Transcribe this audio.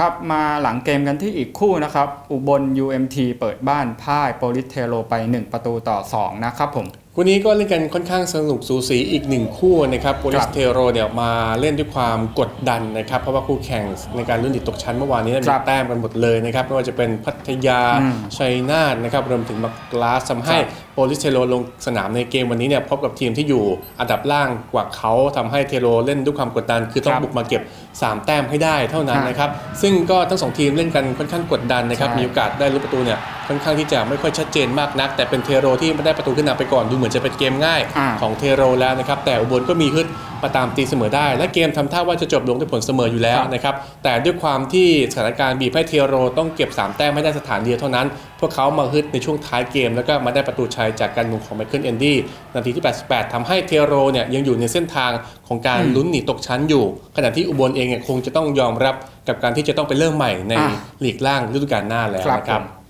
ครับมาหลังเกมกันที่อีกคู่นะครับ อุบล UMT เปิดบ้านพ่ายโปลิสเทโรไป 1 ประตูต่อ 2 นะครับผม คู่นี้ก็เล่นกันค่อนข้างสนุกสูสีอีกหนึ่งคู่นะครับโปลิครัสบเทโรเนี่ยมาเล่นด้วยความกดดันนะครับ เพราะว่าคู่แข่งในการลุ้นหนีตกชั้นเมื่อวานนี้คมีรับแต้มกันหมดเลยนะครับไม่ว่าจะเป็นพัทยาอืมชัยนาทนะครับรวมถึงมากลาสทำให้ครับโปลิสเทโรลงสนามในเกมวันนี้เนี่ยพบกับทีมที่อยู่อันดับล่างกว่าเขาทำให้เทโรเล่นด้วยความกดดัน คือต้องครับบุกมาเก็บ 3 แต้มให้ได้เท่านั้นฮะนะครับซึ่งก็ทั้งสองทีมเล่นกันค่อนข้างกดดันนะครับใช่มีโอกาสได้ลุ้นประตูเนี่ยค่อนข้างที่จะไม่ค่อยชัดเจนมากนัก แต่เป็นเทโรที่ไม่ได้ประตูขึ้นนำไปก่อนดูเหมือนจะเป็นเกมง่ายอ่าของเทโรแล้วนะครับแต่อุบลก็มีฮึดมาตามตีเสมอได้ และเกมทำท่าว่าจะจบลงด้วยผลเสมออยู่แล้วครับนะครับแต่ด้วยความที่สถานการณ์บีบให้เทโรต้องเก็บ 3 แต้มให้ได้สถานเดียวเท่านั้น พวกเขามาฮึดในช่วงท้ายเกม แล้วก็มาได้ประตูชัยจากการมุงของไมเคิลเอนดี้นาทีที่ 88ทำให้เทโรเนี่ยยังอยู่ในเส้นทางของการอืมลุ้นหนีตกชั้นอยู่ ขณะที่อุบลเองเนี่ยคงจะต้องยอมรับกับการที่จะต้องไปเริ่มใหม่ในอะลีกล่างฤดูกาลหน้าแล้วครับนะครับผม